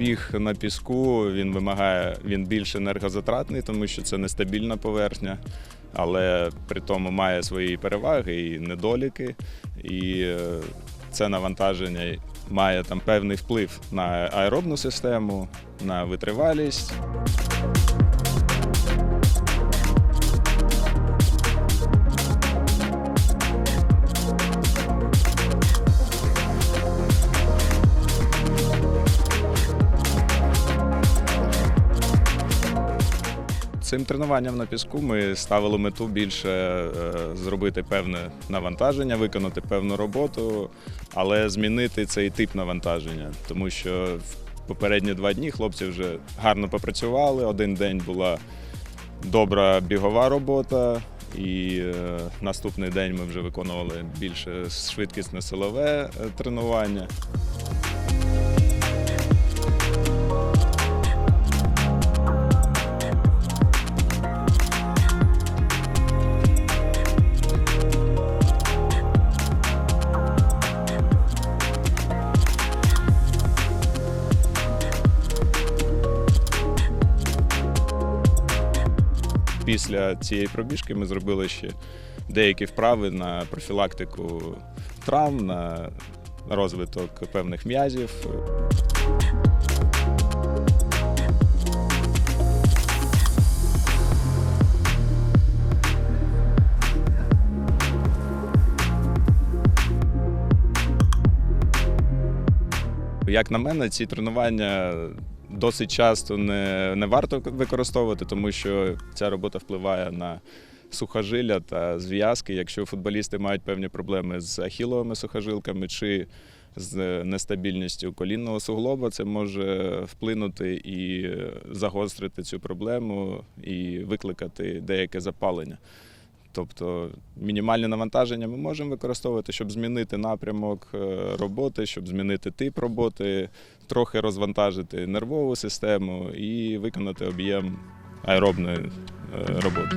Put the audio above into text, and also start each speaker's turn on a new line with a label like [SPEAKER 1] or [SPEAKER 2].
[SPEAKER 1] біг на піску він вимагає він більш енергозатратний, тому що це нестабільна поверхня, але при тому має свої переваги і недоліки. І е, це навантаження має там певний вплив на аеробну систему, на витривалість. Цим тренуванням на піску ми ставили мету більше е, зробити певне навантаження, виконати певну роботу, але змінити цей тип навантаження, тому що в попередні два дні хлопці вже гарно попрацювали. Один день була добра бігова робота, і е, наступний день ми вже виконували більше швидкісне силове е, тренування. Після цієї пробіжки ми зробили ще деякі вправи на профілактику травм, на розвиток певних м'язів. Як на мене, ці тренування досить часто не, не варто використовувати, тому що ця робота впливає на сухожилля та зв'язки. Якщо футболісти мають певні проблеми з ахіловими сухожилками чи з нестабільністю колінного суглоба, це може вплинути і загострити цю проблему і викликати деяке запалення. Тобто мінімальне навантаження ми можемо використовувати, щоб змінити напрямок е, роботи, щоб змінити тип роботи, трохи розвантажити нервову систему і виконати об'єм аеробної е, роботи.